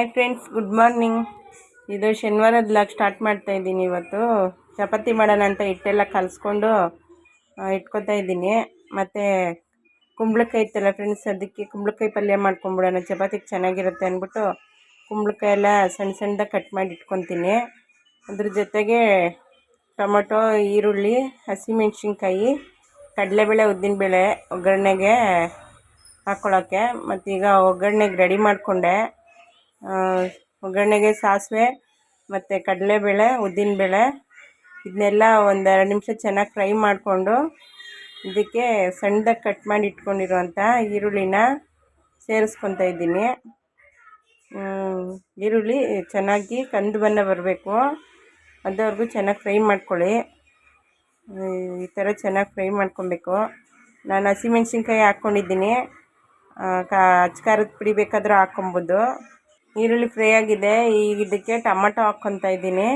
Hi friends good morning ಇದು ಶನಿವಾರದ blog start ಮಾಡ್ತಾ ಇದ್ದೀನಿ ಇವತ್ತು. ಚಪಾತಿ ಮಾಡೋಣ ಅಂತ ಹಿಟ್ಟೆಲ್ಲ ಕಲಿಸ್ಕೊಂಡು ಇಟ್ಕೊತಾ ಇದ್ದೀನಿ. ಮತ್ತು ಕುಂಬಳಕಾಯಿ ಇತ್ತಲ್ಲ ಫ್ರೆಂಡ್ಸ್ ಅದಕ್ಕೆ ಕುಂಬಳಕಾಯಿ ಪಲ್ಯ ಮಾಡ್ಕೊಂಬಿಡೋಣ. ಚಪಾತಿಗೆ ಚೆನ್ನಾಗಿರುತ್ತೆ ಅಂದ್ಬಿಟ್ಟು ಕುಂಬಳಕಾಯಿ ಎಲ್ಲ ಸಣ್ಣ ಸಣ್ಣದಾಗಿ ಕಟ್ ಮಾಡಿ ಇಟ್ಕೊತೀನಿ. ಅದ್ರ ಜೊತೆಗೆ ಟೊಮೊಟೊ, ಈರುಳ್ಳಿ ಹಸಿಮೆಣ್ಸಿನ್ಕಾಯಿ ಕಡಲೆಬೇಳೆ, ಉದ್ದಿನಬೇಳೆ, ಒಗ್ಗರಣೆಗೆ ಹಾಕ್ಕೊಳ್ಳೋಕ್ಕೆ ಮತ್ತೀಗ ಒಗ್ಗರಣೆಗೆ ರೆಡಿ ಮಾಡಿಕೊಂಡೆ. ಒಗ್ಗರಣೆಗೆ ಸಾಸಿವೆ ಮತ್ತು ಕಡಲೆಬೇಳೆ, ಉದ್ದಿನಬೇಳೆ. ಇದನ್ನೆಲ್ಲ ಒಂದೆರಡು ನಿಮಿಷ ಚೆನ್ನಾಗಿ ಫ್ರೈ ಮಾಡಿಕೊಂಡು ಇದಕ್ಕೆ ಸಣ್ಣದಾಗಿ ಕಟ್ ಮಾಡಿ ಇಟ್ಕೊಂಡಿರುವಂಥ ಈರುಳ್ಳಿನ ಸೇರಿಸ್ಕೊತಾ ಇದ್ದೀನಿ. ಈರುಳ್ಳಿ ಚೆನ್ನಾಗಿ ಕಂದು ಬಣ್ಣ ಬರಬೇಕು. ಅದವರೆಗೂ ಚೆನ್ನಾಗಿ ಫ್ರೈ ಮಾಡ್ಕೊಳ್ಳಿ. ಈ ಥರ ಚೆನ್ನಾಗಿ ಫ್ರೈ ಮಾಡ್ಕೊಬೇಕು. ನಾನು ಹಸಿಮೆಣ್ಸಿನ್ಕಾಯಿ ಹಾಕ್ಕೊಂಡಿದ್ದೀನಿ ಕಾ ಅಚ್ಚ ಖಾರದ ಪುಡಿ ಬೇಕಾದರೂ ಹಾಕ್ಕೊಬೋದು. ಈರುಳ್ಳಿ ಫ್ರೈ ಆಗಿದೆ. ಈಗ ಇದಕ್ಕೆ ಟೊಮಟೊ ಹಾಕ್ಕೊತಾ ಇದ್ದೀನಿ.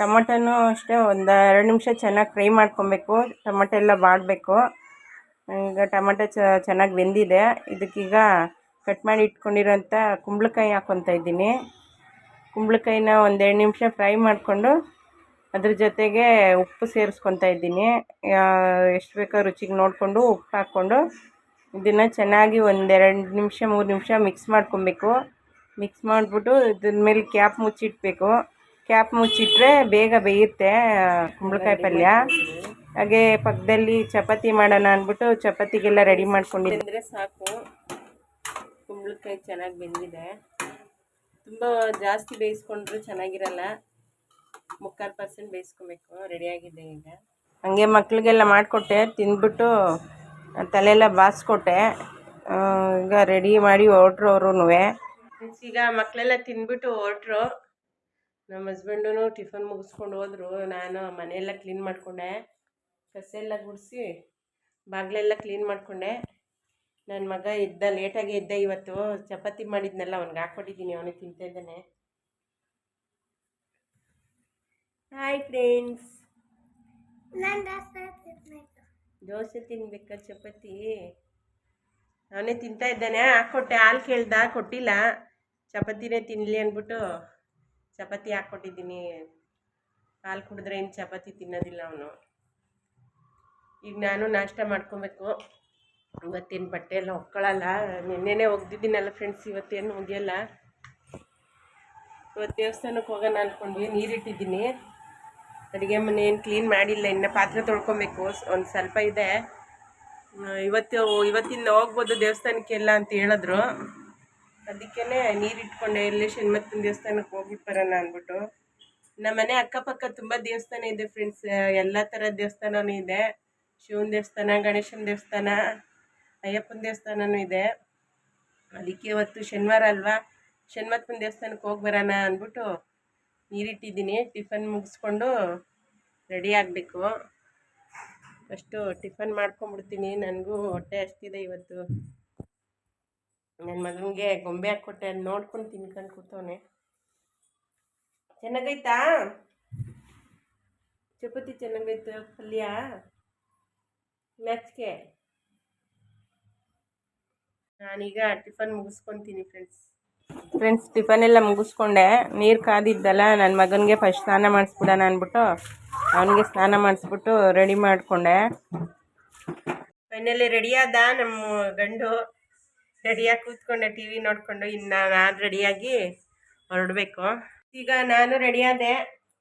ಟೊಮಟೊನೂ ಅಷ್ಟೇ ಒಂದು ಎರಡು ನಿಮಿಷ ಚೆನ್ನಾಗಿ ಫ್ರೈ ಮಾಡ್ಕೊಬೇಕು. ಟೊಮಟೊ ಎಲ್ಲ ಬಾಡಬೇಕು. ಈಗ ಟೊಮಟೊ ಚೆನ್ನಾಗಿ ಬೆಂದಿದೆ. ಇದಕ್ಕೀಗ ಕಟ್ ಮಾಡಿ ಇಟ್ಕೊಂಡಿರೋಂಥ ಕುಂಬಳಕಾಯಿ ಹಾಕ್ಕೊತಾ ಇದ್ದೀನಿ. ಕುಂಬಳಕಾಯಿನ ಒಂದು ಎರಡು ನಿಮಿಷ ಫ್ರೈ ಮಾಡಿಕೊಂಡು ಅದ್ರ ಜೊತೆಗೆ ಉಪ್ಪು ಸೇರಿಸ್ಕೊತಾ ಇದ್ದೀನಿ. ಎಷ್ಟು ಬೇಕೋ ರುಚಿಗೆ ನೋಡಿಕೊಂಡು ಉಪ್ಪು ಹಾಕ್ಕೊಂಡು ಇದನ್ನು ಚೆನ್ನಾಗಿ ಒಂದೆರಡು ನಿಮಿಷ, ಮೂರು ನಿಮಿಷ ಮಿಕ್ಸ್ ಮಾಡ್ಕೊಬೇಕು. ಮಿಕ್ಸ್ ಮಾಡಿಬಿಟ್ಟು ಇದನ್ನ ಮೇಲೆ ಕ್ಯಾಪ್ ಮುಚ್ಚಿಡಬೇಕು ಕ್ಯಾಪ್ ಮುಚ್ಚಿಟ್ರೆ ಬೇಗ ಬೇಯುತ್ತೆ ಕುಂಬಳಕಾಯಿ ಪಲ್ಯ. ಹಾಗೆ ಪಕ್ಕದಲ್ಲಿ ಚಪಾತಿ ಮಾಡೋಣ ಅಂದ್ಬಿಟ್ಟು ಚಪಾತಿಗೆಲ್ಲ ರೆಡಿ ಮಾಡ್ಕೊಂಡಿದ್ದರೆ ಸಾಕು. ಕುಂಬಳಕಾಯಿ ಚೆನ್ನಾಗಿ ಬೆಂದಿದೆ. ತುಂಬ ಜಾಸ್ತಿ ಬೇಯಿಸ್ಕೊಂಡ್ರೂ ಚೆನ್ನಾಗಿರಲ್ಲ. ಮುಕ್ಕಾಲು ಪರ್ಸೆಂಟ್ ಬೇಯಿಸ್ಕೊಬೇಕು ರೆಡಿಯಾಗಿದೆ ಈಗ. ಹಾಗೆ ಮಕ್ಕಳಿಗೆಲ್ಲ ಮಾಡಿಕೊಟ್ಟೆ ತಿಂದ್ಬಿಟ್ಟು ತಲೆಯೆಲ್ಲ ಬಾಸ್ಕೊಟ್ಟೆ. ಈಗ ರೆಡಿ ಮಾಡಿ ಹೊರಟ್ರು ಅವ್ರೂ ಈಗ ಮಕ್ಕಳೆಲ್ಲ ತಿಂದ್ಬಿಟ್ಟು ಹೊರಟ್ರು. ನಮ್ಮ ಹಸ್ಬೆಂಡು ಟಿಫನ್ ಮುಗಿಸ್ಕೊಂಡು ಹೋದ್ರು. ನಾನು ಮನೆಯೆಲ್ಲ ಕ್ಲೀನ್ ಮಾಡಿಕೊಂಡೆ. ಕಸ ಎಲ್ಲ ಗುಡಿಸಿ ಬಾಗಿಲೆಲ್ಲ ಕ್ಲೀನ್ ಮಾಡಿಕೊಂಡೆ. ನನ್ನ ಮಗ ಇದ್ದ ಲೇಟಾಗಿ ಇದ್ದ ಇವತ್ತು. ಚಪಾತಿ ಮಾಡಿದ್ನಲ್ಲ ಅವ್ನಿಗೆ ಹಾಕ್ಕೊಟ್ಟಿದ್ದೀನಿ. ಅವನಿಗೆ ತಿಂತಿದ್ದಾನೆ ಹಾಯ್ ಫ್ರೆಂಡ್ಸ್ ದೋಸೆ ತಿನ್ಬೇಕಾ ಚಪಾತಿ? ಅವನೇ ತಿಂತಾ ಇದ್ದಾನೆ. ಹಾಕ್ಕೊಟ್ಟೆ, ಹಾಲು ಕೇಳ್ದ, ಕೊಟ್ಟಿಲ್ಲ. ಚಪಾತಿನೇ ತಿನ್ನಲಿ ಅಂದ್ಬಿಟ್ಟು ಚಪಾತಿ ಹಾಕ್ಕೊಟ್ಟಿದ್ದೀನಿ. ಹಾಲು ಕುಡಿದ್ರೆ ಏನು ಚಪಾತಿ ತಿನ್ನೋದಿಲ್ಲ ಅವನು. ಈಗ ನಾನು ನಾಷ್ಟ ಮಾಡ್ಕೊಬೇಕು. ಇವತ್ತೇನು ಬಟ್ಟೆ ಎಲ್ಲ ಒಕ್ಕೊಳ್ಳಲ್ಲ ನಿನ್ನೆನೇ ಒಗ್ದಿದ್ದೀನಲ್ಲ ಫ್ರೆಂಡ್ಸ್ ಇವತ್ತೇನು ಒಗೆಯಲ್ಲ. ಇವತ್ತು ದೇವಸ್ಥಾನಕ್ಕೆ ಹೋಗೋಣ ಅಂದ್ಕೊಂಡ್ವಿ ನೀರಿಟ್ಟಿದ್ದೀನಿ. ಅಡುಗೆ ಮನೆ ಏನು ಕ್ಲೀನ್ ಮಾಡಿಲ್ಲ. ಇನ್ನು ಪಾತ್ರೆ ತೊಳ್ಕೊಬೇಕು. ಒಂದು ಸ್ವಲ್ಪ ಇದೆ. ಇವತ್ತು ಇವತ್ತಿಂದ ಹೋಗ್ಬೋದು ದೇವಸ್ಥಾನಕ್ಕೆಲ್ಲ ಅಂತ ಹೇಳಿದ್ರು. ಅದಕ್ಕೇ ನೀರು ಇಟ್ಕೊಂಡೆ ಎಲ್ಲಿ ಶಣ್ಮತ್ತನ ದೇವಸ್ಥಾನಕ್ಕೆ ಹೋಗ್ಬಿಟ್ಟು ಬರೋಣ ಅಂದ್ಬಿಟ್ಟು. ನಮ್ಮ ಮನೆ ಅಕ್ಕಪಕ್ಕ ತುಂಬ ದೇವಸ್ಥಾನ ಇದೆ ಫ್ರೆಂಡ್ಸ್ ಎಲ್ಲ ಥರದ ದೇವಸ್ಥಾನವೂ ಇದೆ. ಶಿವನ ದೇವಸ್ಥಾನ, ಗಣೇಶನ ದೇವಸ್ಥಾನ, ಅಯ್ಯಪ್ಪನ ದೇವಸ್ಥಾನವೂ ಇದೆ. ಅದಕ್ಕೆ ಇವತ್ತು ಶನಿವಾರ ಅಲ್ವಾ? ಶನಿಮತ್ತಿನ ದೇವಸ್ಥಾನಕ್ಕೆ ಹೋಗಿ ಬರೋಣ ಅಂದ್ಬಿಟ್ಟು ನೀರಿಟ್ಟಿದ್ದೀನಿ ಟಿಫನ್ ಮುಗಿಸ್ಕೊಂಡು ರೆಡಿ ಆಗಬೇಕು. ಅಷ್ಟು ಟಿಫನ್ ಮಾಡ್ಕೊಂಬಿಡ್ತೀನಿ. ನನಗೂ ಹೊಟ್ಟೆ ಅಷ್ಟಿದೆ ಇವತ್ತು. ನನ್ನ ಮಗನಿಗೆ ಗೊಂಬೆ ಹಾಕ್ಕೊಟ್ಟೆ. ಅದು ನೋಡ್ಕೊಂಡು ತಿನ್ಕೊಂಡು ಕೂತವನೆ. ಚೆನ್ನಾಗೈತಾ? ಚಪಾತಿ ಚೆನ್ನಾಗೈತೆ ಪಲ್ಯ? ಮೆಚ್ಚಗೆ ನಾನೀಗ ಟಿಫನ್ ಮುಗಿಸ್ಕೊತೀನಿ ಫ್ರೆಂಡ್ಸ್. ಫ್ರೆಂಡ್ಸ್, ಟಿಫನ್ ಎಲ್ಲ ಮುಗಿಸ್ಕೊಂಡೆ. ನೀರು ಕಾದಿದ್ದಲ್ಲ ನನ್ನ ಮಗನಿಗೆ ಫಸ್ಟ್ ಸ್ನಾನ ಮಾಡಿಸ್ಬಿಡೋಣ ಅಂದ್ಬಿಟ್ಟು. ಅವನಿಗೆ ಸ್ನಾನ ಮಾಡಿಸ್ಬಿಟ್ಟು ರೆಡಿ ಮಾಡಿಕೊಂಡೆ. ಫೈನಲಿ ರೆಡಿಯಾದ ನಮ್ಮ ಗಂಡು ರೆಡಿಯಾಗಿ ಕೂತ್ಕೊಂಡೆ ಟಿ ವಿ ನೋಡಿಕೊಂಡು. ಇನ್ನು ನಾನು ರೆಡಿಯಾಗಿ ಹೊರಡಬೇಕು. ಈಗ ನಾನು ರೆಡಿಯಾದೆ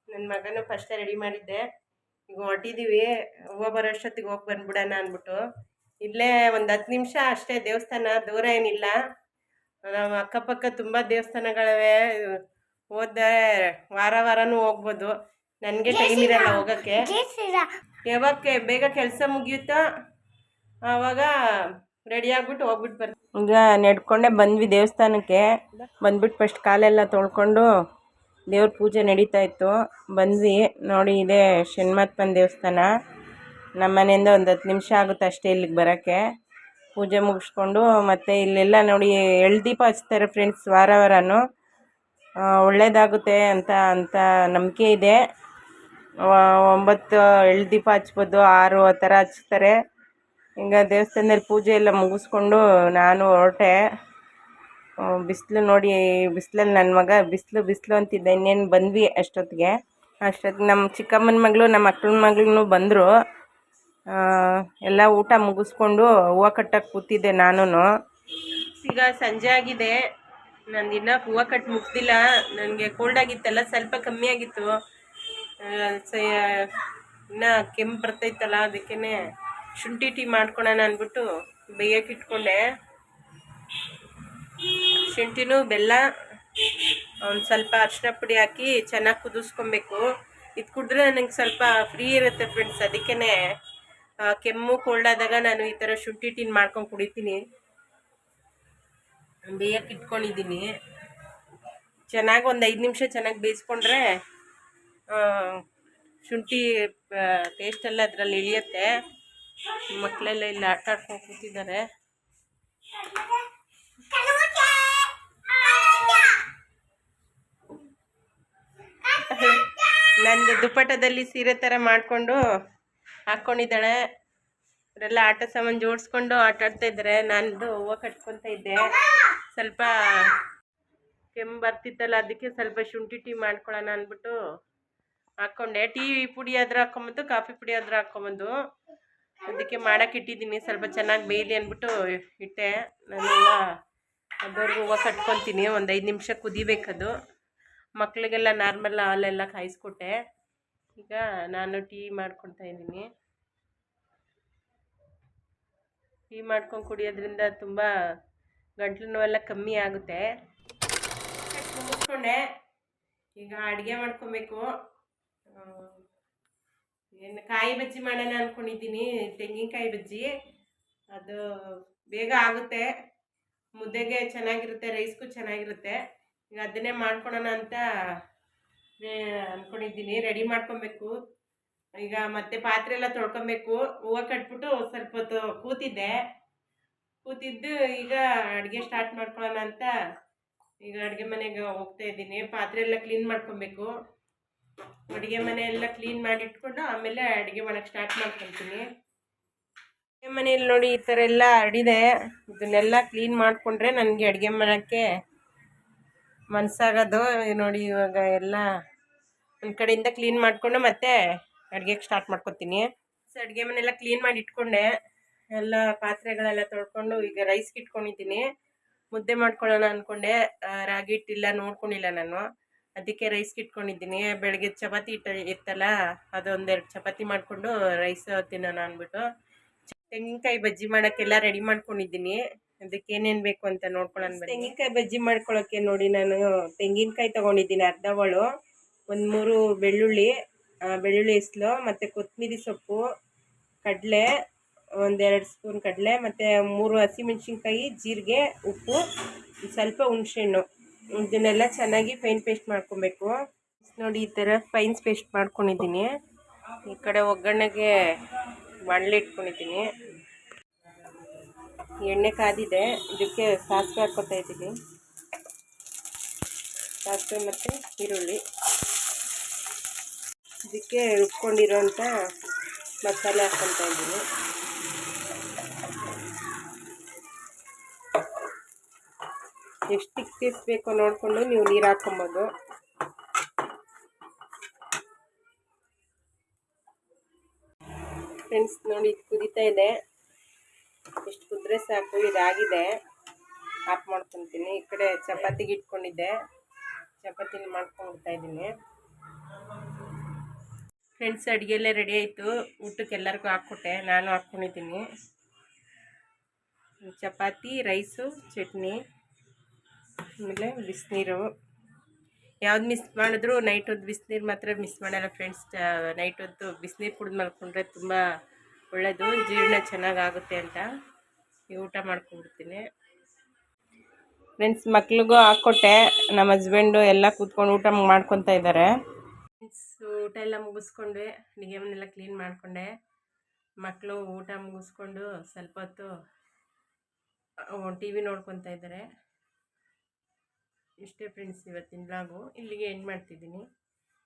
ನನ್ನ ಮಗನೂ ಫಸ್ಟೇ ರೆಡಿ ಮಾಡಿದ್ದೆ. ಈಗ ಹೊರಟಿದ್ದೀವಿ ಹೂವು ಬರೋ ಅಷ್ಟೊತ್ತಿಗೆ ಹೋಗಿ ಬಂದ್ಬಿಡೋಣ ಅಂದ್ಬಿಟ್ಟು. ಇಲ್ಲೇ ಒಂದು ಹತ್ತು ನಿಮಿಷ ಅಷ್ಟೇ ದೇವಸ್ಥಾನ, ದೂರ ಏನಿಲ್ಲ. ನಮ್ಮ ಅಕ್ಕಪಕ್ಕ ತುಂಬ ದೇವಸ್ಥಾನಗಳಿವೆ. ಹೋದ್ರೆ ವಾರ ವಾರನೂ ಹೋಗ್ಬೋದು. ನನಗೆ ಟೈಮ್ ಇರಲ್ಲ ಹೋಗೋಕ್ಕೆ. ಯಾವಾಗ ಬೇಗ ಕೆಲಸ ಮುಗಿಯುತ್ತಾ? ಆವಾಗ ರೆಡಿ ಆಗ್ಬಿಟ್ಟು ಹೋಗ್ಬಿಟ್ಟು ಬರ್ತೀನಿ ಈಗ ನಡ್ಕೊಂಡೆ ಬಂದ್ವಿ ದೇವಸ್ಥಾನಕ್ಕೆ. ಬಂದ್ಬಿಟ್ಟು ಫಸ್ಟ್ ಕಾಲೆಲ್ಲ ತೊಳ್ಕೊಂಡು ದೇವ್ರ ಪೂಜೆ ನಡೀತಾ ಇತ್ತು. ಬಂದ್ವಿ. ನೋಡಿ ಇದೆ ಶಣ್ಮತ್ಪನ ದೇವಸ್ಥಾನ. ನಮ್ಮ ಮನೆಯಿಂದ ಒಂದು ಹತ್ತು ನಿಮಿಷ ಆಗುತ್ತೆ ಅಷ್ಟೇ ಇಲ್ಲಿಗೆ ಬರೋಕ್ಕೆ. ಪೂಜೆ ಮುಗಿಸ್ಕೊಂಡು ಮತ್ತು ಇಲ್ಲೆಲ್ಲ ನೋಡಿ ಎಳ್ ದೀಪ ಹಚ್ತಾರೆ ಫ್ರೆಂಡ್ಸ್ ವಾರ ವಾರನೂ. ಒಳ್ಳೆಯದಾಗುತ್ತೆ ಅಂತ ಅಂತ ನಂಬಿಕೆ ಇದೆ. ಒಂಬತ್ತು ಎಳ್ದೀಪ ಹಚ್ಬೋದು, ಆರು ಆ ಥರ ಹಚ್ತಾರೆ. ಹಿಂಗೆ ದೇವಸ್ಥಾನದಲ್ಲಿ ಪೂಜೆ ಎಲ್ಲ ಮುಗಿಸ್ಕೊಂಡು ನಾನು ಹೊರಟೆ. ಬಿಸಿಲು ನೋಡಿ, ಬಿಸಿಲಲ್ಲಿ ನನ್ನ ಮಗ ಬಿಸಿಲು ಬಿಸಿಲು ಅಂತಿದ್ದೆ, ಇನ್ನೇನು ಬಂದ್ವಿ ಅಷ್ಟೊತ್ತಿಗೆ. ಅಷ್ಟೊತ್ತಿಗೆ ನಮ್ಮ ಚಿಕ್ಕಮ್ಮನ ಮಗಳು ನಮ್ಮ ಅಕ್ಕನ ಮಗಳೂ ಬಂದರು. ಎಲ್ಲ ಊಟ ಮುಗಿಸ್ಕೊಂಡು ಹೂವು ಕಟ್ಟಕ್ಕೆ ಕೂತಿದ್ದೆ ನಾನು ಈಗ ಸಂಜೆ ಆಗಿದೆ. ನಂದು ಇನ್ನೂ ಹೂವು ಕಟ್ಟು ಮುಗ್ದಿಲ್ಲ. ನನಗೆ ಕೋಲ್ಡ್ ಆಗಿತ್ತಲ್ಲ, ಸ್ವಲ್ಪ ಕಮ್ಮಿ ಆಗಿತ್ತು. ಇನ್ನು ಕೆಂಪು ಬರ್ತೈತಲ್ಲ ಅದಕ್ಕೇ ಶುಂಠಿ ಟೀ ಮಾಡ್ಕೊಳೋಣ ಅಂದ್ಬಿಟ್ಟು ಬೇಯಕ್ಕೆ ಇಟ್ಕೊಂಡೆ. ಶುಂಠಿನೂ ಬೆಲ್ಲ, ಒಂದು ಸ್ವಲ್ಪ ಅರಿಶಿನ ಪುಡಿ ಹಾಕಿ ಚೆನ್ನಾಗಿ ಕುದಿಸ್ಕೊಬೇಕು. ಇದು ಕುಡಿದ್ರೆ ನನಗೆ ಸ್ವಲ್ಪ ಫ್ರೀ ಇರುತ್ತೆ ಫ್ರೆಂಡ್ಸ್ ಅದಕ್ಕೇ ಕೆಮ್ಮು ಆದಾಗ ನಾನು ಈ ಥರ ಶುಂಠಿ ಟೀನ್ ಮಾಡ್ಕೊಂಡು ಕುಡಿತೀನಿ. ಬೇಯಕ್ಕೆ ಇಟ್ಕೊಂಡಿದ್ದೀನಿ. ಚೆನ್ನಾಗಿ ಒಂದು ಐದು ನಿಮಿಷ ಚೆನ್ನಾಗಿ ಬೇಯಿಸ್ಕೊಂಡ್ರೆ ಶುಂಠಿ ಟೇಸ್ಟ್ ಎಲ್ಲ ಅದರಲ್ಲಿ ಇಳಿಯುತ್ತೆ. ಮಕ್ಕಳೆಲ್ಲ ಇಲ್ಲಿ ಆಟ ಆಡ್ಕೊಂಡು ಕೂತಿದ್ದಾರೆ. ನಂದು ದುಪ್ಪಟದಲ್ಲಿ ಸೀರೆ ಥರ ಮಾಡಿಕೊಂಡು ಹಾಕ್ಕೊಂಡಿದ್ದಾಳೆ ಅವರೆಲ್ಲ ಆಟ ಸಾಮಾನು ಜೋಡಿಸ್ಕೊಂಡು ಆಟ ಆಡ್ತಾ ಇದ್ದಾರೆ. ನಂದು ಹೂವು ಕಟ್ಕೊತಾ ಇದ್ದೆ. ಸ್ವಲ್ಪ ಕೆಮ್ಮು ಬರ್ತಿತ್ತಲ್ಲ, ಅದಕ್ಕೆ ಸ್ವಲ್ಪ ಶುಂಠಿ ಟೀ ಮಾಡ್ಕೊಳ್ಳೋಣ ಅಂದ್ಬಿಟ್ಟು ಹಾಕ್ಕೊಂಡೆ ಟೀ ಪುಡಿ ಆದ್ರೂ ಹಾಕ್ಕೊಂಬಂದು ಕಾಫಿ ಪುಡಿ ಆದ್ರೂ ಹಾಕ್ಕೊಂಬಂದು ಅದಕ್ಕೆ ಮಾಡೋಕ್ಕಿಟ್ಟಿದ್ದೀನಿ ಸ್ವಲ್ಪ ಚೆನ್ನಾಗಿ ಬೇಯಲಿ ಅಂದ್ಬಿಟ್ಟು ಇಟ್ಟೆ. ನಾನು ಹೂವು ಅದವ್ರಿಗೆ ಹೂವು ಕಟ್ಕೊತೀನಿ. ಒಂದು ಐದು ನಿಮಿಷ ಕುದಿಬೇಕದು. ಮಕ್ಕಳಿಗೆಲ್ಲ ನಾರ್ಮಲ್ ಹಾಲೆಲ್ಲ ಕಾಯಿಸ್ಕೊಟ್ಟೆ. ಈಗ ನಾನು ಟೀ ಮಾಡ್ಕೊಳ್ತಾ ಇದ್ದೀನಿ. ಟೀ ಮಾಡ್ಕೊಂಡು ಕುಡಿಯೋದ್ರಿಂದ ತುಂಬ ಗಂಟ್ಲು ನೋವೆಲ್ಲ ಕಮ್ಮಿ ಆಗುತ್ತೆ. ಮುಗಿಸ್ಕೊಂಡೆ. ಈಗ ಅಡುಗೆ ಮಾಡ್ಕೊಬೇಕು. ಏನು ಕಾಯಿ ಬಜ್ಜಿ ಮಾಡೋಣ ಅಂದ್ಕೊಂಡಿದ್ದೀನಿ ತೆಂಗಿನಕಾಯಿ ಬಜ್ಜಿ. ಅದು ಬೇಗ ಆಗುತ್ತೆ. ಮುದ್ದೆಗೆ ಚೆನ್ನಾಗಿರುತ್ತೆ, ರೈಸ್ಗೂ ಚೆನ್ನಾಗಿರುತ್ತೆ. ಈಗ ಅದನ್ನೇ ಮಾಡ್ಕೊಳೋಣ ಅಂತ ಅಂದ್ಕೊಂಡಿದ್ದೀನಿ ರೆಡಿ ಮಾಡ್ಕೊಬೇಕು. ಈಗ ಮತ್ತೆ ಪಾತ್ರೆ ಎಲ್ಲ ತೊಳ್ಕೊಬೇಕು. ಹೂವು ಕಟ್ಬಿಟ್ಟು ಸ್ವಲ್ಪ ಹೊತ್ತು ಕೂತಿದ್ದೆ. ಕೂತಿದ್ದು ಈಗ ಅಡುಗೆ ಸ್ಟಾರ್ಟ್ ಮಾಡ್ಕೊಳ್ಳೋಣ ಅಂತ ಈಗ ಅಡುಗೆ ಮನೆಗೆ ಹೋಗ್ತಾ ಇದ್ದೀನಿ. ಪಾತ್ರೆ ಎಲ್ಲ ಕ್ಲೀನ್ ಮಾಡ್ಕೊಬೇಕು. ಅಡುಗೆ ಮನೆ ಎಲ್ಲ ಕ್ಲೀನ್ ಮಾಡಿ ಇಟ್ಕೊಂಡು ಆಮೇಲೆ ಅಡುಗೆ ಮಾಡೋಕ್ಕೆ ಸ್ಟಾರ್ಟ್ ಮಾಡ್ಕೊತೀನಿ ಅಡುಗೆ ಮನೆಯಲ್ಲಿ ನೋಡಿ ಈ ಥರ ಎಲ್ಲ ಅಡಿದೆ. ಇದನ್ನೆಲ್ಲ ಕ್ಲೀನ್ ಮಾಡಿಕೊಂಡ್ರೆ ನನಗೆ ಅಡುಗೆ ಮಾಡೋಕ್ಕೆ ಮನಸ್ಸಾಗೋದು ನೋಡಿ ಇವಾಗ ಎಲ್ಲ ಒಂದು ಕಡೆಯಿಂದ ಕ್ಲೀನ್ ಮಾಡಿಕೊಂಡು ಮತ್ತೆ ಅಡುಗೆಗೆ ಸ್ಟಾರ್ಟ್ ಮಾಡ್ಕೊತೀನಿ. ಸೊ ಅಡುಗೆ ಮನೆಲ್ಲ ಕ್ಲೀನ್ ಮಾಡಿ ಇಟ್ಕೊಂಡೆ ಎಲ್ಲ ಪಾತ್ರೆಗಳೆಲ್ಲ ತೊಳ್ಕೊಂಡು ಈಗ ರೈಸ್ಗೆ ಇಟ್ಕೊಂಡಿದ್ದೀನಿ. ಮುದ್ದೆ ಮಾಡ್ಕೊಳ್ಳೋಣ ಅಂದ್ಕೊಂಡೆ ರಾಗಿ ಹಿಟ್ಟಿಲ್ಲ ನೋಡ್ಕೊಂಡಿಲ್ಲ ನಾನು. ಅದಕ್ಕೆ ರೈಸ್ ಇಟ್ಕೊಂಡಿದ್ದೀನಿ. ಬೆಳಗ್ಗೆ ಚಪಾತಿ ಇಟ್ಟ, ಇತ್ತಲ್ಲ, ಅದೊಂದೆರಡು ಚಪಾತಿ ಮಾಡಿಕೊಂಡು ರೈಸ್ ತಿನ್ನೋಣ ಅಂದ್ಬಿಟ್ಟು. ತೆಂಗಿನಕಾಯಿ ಬಜ್ಜಿ ಮಾಡೋಕ್ಕೆಲ್ಲ ರೆಡಿ ಮಾಡ್ಕೊಂಡಿದ್ದೀನಿ. ಅದಕ್ಕೆ ಏನೇನು ಬೇಕು ಅಂತ ನೋಡ್ಕೊಳ್ಳೋಣ. ತೆಂಗಿನಕಾಯಿ ಬಜ್ಜಿ ಮಾಡ್ಕೊಳ್ಳೋಕ್ಕೆ ನೋಡಿ ನಾನು ತೆಂಗಿನಕಾಯಿ ತೊಗೊಂಡಿದ್ದೀನಿ ಅರ್ಧ ಒಳು ಒಂದು ಮೂರು ಬೆಳ್ಳುಳ್ಳಿ ಬೆಳ್ಳುಳ್ಳಿ ಹೆಸ್ಲು, ಮತ್ತು ಕೊತ್ತಂಬರಿ ಸೊಪ್ಪು, ಕಡಲೆ, ಒಂದೆರಡು ಸ್ಪೂನ್ ಕಡಲೆ, ಮತ್ತು ಮೂರು ಹಸಿಮೆಣ್ಸಿನ್ಕಾಯಿ, ಜೀರಿಗೆ, ಉಪ್ಪು, ಸ್ವಲ್ಪ ಹುಣಸೆಹಣ್ಣು. ಇದನ್ನೆಲ್ಲ ಚೆನ್ನಾಗಿ ಫೈನ್ ಪೇಸ್ಟ್ ಮಾಡ್ಕೊಬೇಕು. ನೋಡಿ ಈ ಥರ ಫೈನ್ಸ್ ಪೇಸ್ಟ್ ಮಾಡ್ಕೊಂಡಿದ್ದೀನಿ. ಈ ಕಡೆ ಒಗ್ಗರಣೆಗೆ ಬಾಣಲೆ ಇಟ್ಕೊಂಡಿದ್ದೀನಿ. ಎಣ್ಣೆ ಕಾದಿದೆ. ಇದಕ್ಕೆ ಸಾಸಿವೆ ಹಾಕ್ಕೊತಾ ಇದ್ದೀನಿ. ಸಾಸಿವೆ ಮತ್ತು ಈರುಳ್ಳಿ. ಇದಕ್ಕೆ ರುಬ್ಕೊಂಡಿರೋಂಥ ಮಸಾಲೆ ಹಾಕ್ಕೊತಾ ಇದ್ದೀನಿ. ಎಷ್ಟು ತಿಕ್ಕಿಸ್ ಬೇಕೋ ನೋಡಿಕೊಂಡು ನೀವು ನೀರು ಹಾಕ್ಕೊಬೋದು. ಫ್ರೆಂಡ್ಸ್, ನೋಡಿ ಇದು ಕುದೀತಾ ಇದೆ. ಎಷ್ಟು ಕುದ್ರೆ ಸಾಕು, ಇದಾಗಿದೆ. ಆಫ್ ಮಾಡ್ಕೊತೀನಿ. ಈ ಕಡೆ ಚಪಾತಿಗೆ ಇಟ್ಕೊಂಡಿದ್ದೆ. ಚಪಾತಿನ ಮಾಡ್ಕೊಂಡ್ಬಿಡ್ತಾ ಇದ್ದೀನಿ. ಫ್ರೆಂಡ್ಸ್ ಅಡುಗೆ ಎಲ್ಲ ರೆಡಿ ಆಯಿತು. ಊಟಕ್ಕೆ ಎಲ್ಲರಿಗೂ ಹಾಕ್ಕೊಟ್ಟೆ. ನಾನು ಹಾಕ್ಕೊಂಡಿದ್ದೀನಿ. ಚಪಾತಿ, ರೈಸು, ಚಟ್ನಿ. ಆಮೇಲೆ ಬಿಸಿನೀರು ಯಾವ್ದು ಮಿಸ್ ಮಾಡಿದ್ರು ನೈಟ್ ಹೊತ್ತು ಬಿಸಿನೀರು ಮಾತ್ರ ಮಿಸ್ ಮಾಡಲ್ಲ ಫ್ರೆಂಡ್ಸ್ ನೈಟ್ ಹೊತ್ತು ಬಿಸಿನೀರು ಕುಡಿದು ಮಲ್ಕೊಂಡ್ರೆ ತುಂಬ ಒಳ್ಳೆಯದು ಜೀರ್ಣ ಚೆನ್ನಾಗಾಗುತ್ತೆ ಅಂತ. ಈ ಊಟ ಮಾಡ್ಕೊಂಡ್ಬಿಡ್ತೀನಿ. ಫ್ರೆಂಡ್ಸ್ ಮಕ್ಳಿಗೂ ಹಾಕ್ಕೊಟ್ಟೆ ನಮ್ಮ ಹಸ್ಬೆಂಡು ಎಲ್ಲ ಕೂತ್ಕೊಂಡು ಊಟ ಮಾಡ್ಕೊತಾ ಇದ್ದಾರೆ ಫ್ರೆಂಡ್ಸ್ ಊಟ ಎಲ್ಲ ಮುಗಿಸ್ಕೊಂಡ್ವಿ ಅಡುಗೆ ಮನೆಲ್ಲ ಕ್ಲೀನ್ ಮಾಡಿಕೊಂಡೆ. ಮಕ್ಕಳು ಊಟ ಮುಗಿಸ್ಕೊಂಡು ಸ್ವಲ್ಪ ಹೊತ್ತು ಟಿ ವಿ ನೋಡ್ಕೊತಾ ಇದ್ದಾರೆ ಇಷ್ಟೇ ಫ್ರೆಂಡ್ಸ್ ಇವತ್ತಿನ ಬ್ಲಾಗು ಇಲ್ಲಿಗೆ ಎಂಡ್ ಮಾಡ್ತಿದ್ದೀನಿ.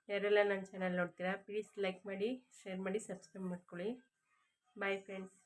ಯಾರೆಲ್ಲ ನನ್ನ ಚಾನಲ್ ನೋಡ್ತೀರಾ ಪ್ಲೀಸ್ ಲೈಕ್ ಮಾಡಿ ಶೇರ್ ಮಾಡಿ ಸಬ್ಸ್ಕ್ರೈಬ್ ಮಾಡ್ಕೊಳ್ಳಿ. Bye friends